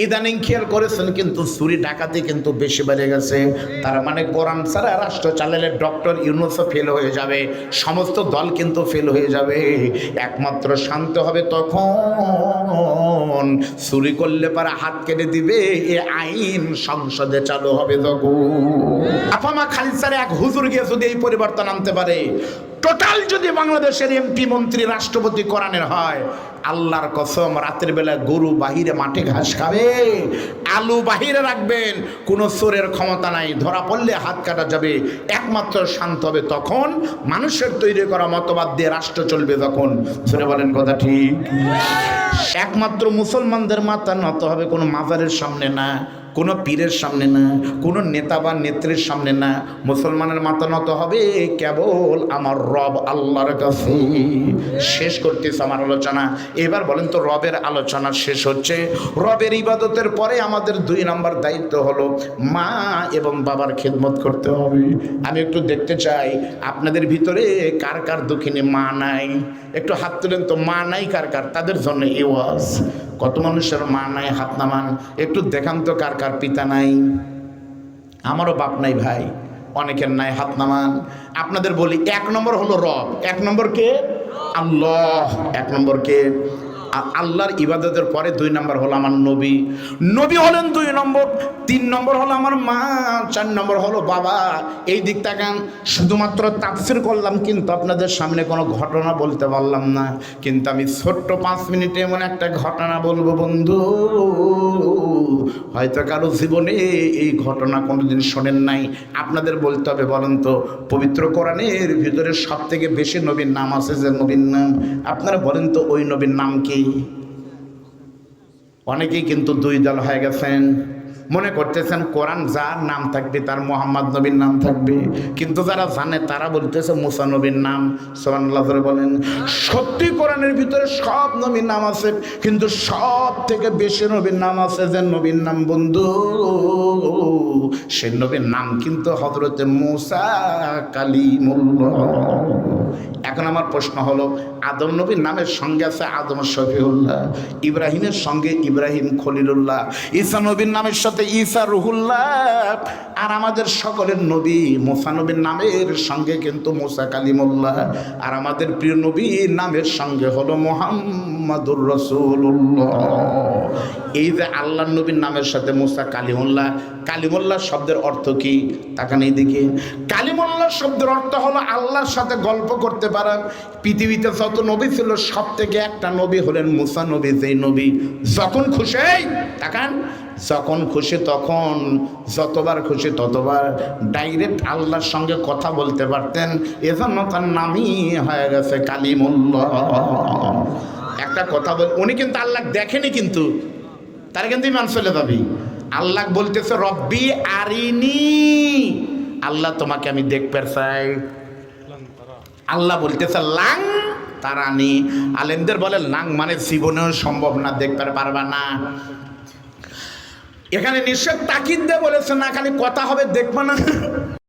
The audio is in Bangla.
ইদানিং খেয়াল করেছেন কিন্তু চুরি ডাকাতি কিন্তু বেশি বেড়ে গেছে। তার মানে কোরআন সারা রাষ্ট্র চালালে ডক্টর ইউনুসও ফেল হয়ে যাবে, সমস্ত দল কিন্তু ফেল হয়ে যাবে। একমাত্র শান্ত হবে তখন। চুরি করলে পারে হাত কেটে দিবে, এ আইন সংসদে চালু হবে তখন আফামা খালিসারে এক হুজুর গিয়ে যদি এই পরিবর্তন আনতে পারে, টোটাল যদি বাংলাদেশের এমপি, মন্ত্রী, রাষ্ট্রপতি কোরআনের হয়, আল্লাহর কসম, রাতের বেলা গরু বাহিরে মাঠে ঘাস খাবে, আলু বাহিরে রাখবেন, কোনো চোরের ক্ষমতা নাই, ধরা পড়লে হাত কাটা যাবে, একমাত্র শান্ত হবে তখন মানুষের তৈরি করা মতবাদ দিয়ে রাষ্ট্র চলবে তখন শুনে বলেন কথা ঠিক? একমাত্র মুসলমানদের মাথা নত হবে কোনো মাজারের সামনে না। কোনো পীরের সামনে না, কোনো নেতা বা নেত্রীর সামনে না। মুসলমানের মাথা নত হবে কেবল আমার রব আল্লাহর কাছে। শেষ করতেছে আমার আলোচনা। এবার বলেন তো রবের আলোচনা শেষ হচ্ছে। রবের ইবাদতের পরে আমাদের দুই নম্বর দায়িত্ব হলো মা এবং বাবার খেদমত করতে হবে। আমি একটু দেখতে চাই, আপনাদের ভিতরে কার কার দুঃখিনী মা নাই? একটু হাত তুলেন তো, মা নাই কার কার? তাদের জন্য এ ওয়াজ কত মানুষের মা নাই, হাত নামান। একটু দেখান তো কার কার পিতা নাই? আমারও বাপ নাই ভাই, অনেকের নাই হাত নামান। আপনাদের বলি, এক নম্বর হলো রব, এক নম্বর কে? আল্লাহ। এক নম্বর কে? আল্লাহর ইবাদতের পরে দুই নম্বর হলো আমার নবী। নবী হলেন দুই নম্বর, তিন নম্বর হলো আমার মা, চার নম্বর হলো বাবা। এই দিক তাকান, শুধুমাত্র তাফসির করলাম, কিন্তু আপনাদের সামনে কোনো ঘটনা বলতে পারলাম না। কিন্তু আমি ছোট্ট পাঁচ মিনিটে এমন একটা ঘটনা বলব বন্ধু। হয়তো কারও জীবনে এই ঘটনা কোনোদিন শোনেন নাই। আপনাদের বলতে হবে বলেন তো, পবিত্র কোরআনের ভিতরে সব থেকে বেশি নবীর নাম আছে যে নবীর নাম? আপনারা বলেন তো ওই নবীর নাম কি? অনেকেই কিন্তু দুই দল হয়ে গেছেন। মনে করতেছেন কোরআন যার নাম থাকবে, তার মোহাম্মদ নবীর নাম থাকবে। কিন্তু যারা জানে, তারা বলতেছে মুসা নবীর নাম। সোহান্লাহ বলেন, সত্যি কোরআনের ভিতরে সব নবীর নাম আছে, কিন্তু সব থেকে বেশি নবীর নাম আছে যে নবীর নাম, বন্ধু। সে নবীর নাম কিন্তু হজরতে মুসা কালিমুল্লাহ। এখন আমার প্রশ্ন হলো, আদম নবীর নামের সঙ্গে আছে আদম শফিউল্লাহ। ইব্রাহিমের সঙ্গে ইব্রাহিম খলিলুল্লাহ। ঈসা নবীর নামের সাথে ঈসা রুহুল্লাহ আর আমাদের সকলের নবী মোসা নবীর নামের সঙ্গে কিন্তু মোসা কালিমুল্লাহ। আর আমাদের প্রিয় নবী নামের সঙ্গে হলো মোহাম্মদুর রসুল্লাহ এই যে আল্লাহ নবীর নামের সাথে মোসা কালিমুল্লাহ কালিমুল্লাহ শব্দের অর্থ কি? তাকান এইদিকে। কালিমুল্লাহ শব্দের অর্থ হলো আল্লাহর সাথে গল্প করতে পারা। পৃথিবীতে যত নবী ছিল সব থেকে একটা নবী হলেন মুসা নবী। যেই নবী যখন খুশি, তাকান যখন খুশি তখন, যতবার খুশি ততবার ডাইরেক্ট আল্লাহর সঙ্গে কথা বলতে পারতেন। এজন্য তার নামই হয়ে গেছে কালিমুল্লাহ। একটা কথা বল, উনি কিন্তু আল্লাহ দেখেনি কিন্তু। তার কিন্তু ইমান চলে যাবি। আল্লাহ বলতেছে, রব্বি আরিনি। আল্লাহ তোমাকে আমি দেখতে চাই। আল্লাহ বলতেছে, লাং তারানি। আলেমদের বলে, লাং মানে জীবনেও সম্ভব না, দেখতে পারবা না। এখানে নিশ্চয় তাকিদ দিয়ে বলেছে না খালি কথা হবে দেখবা না।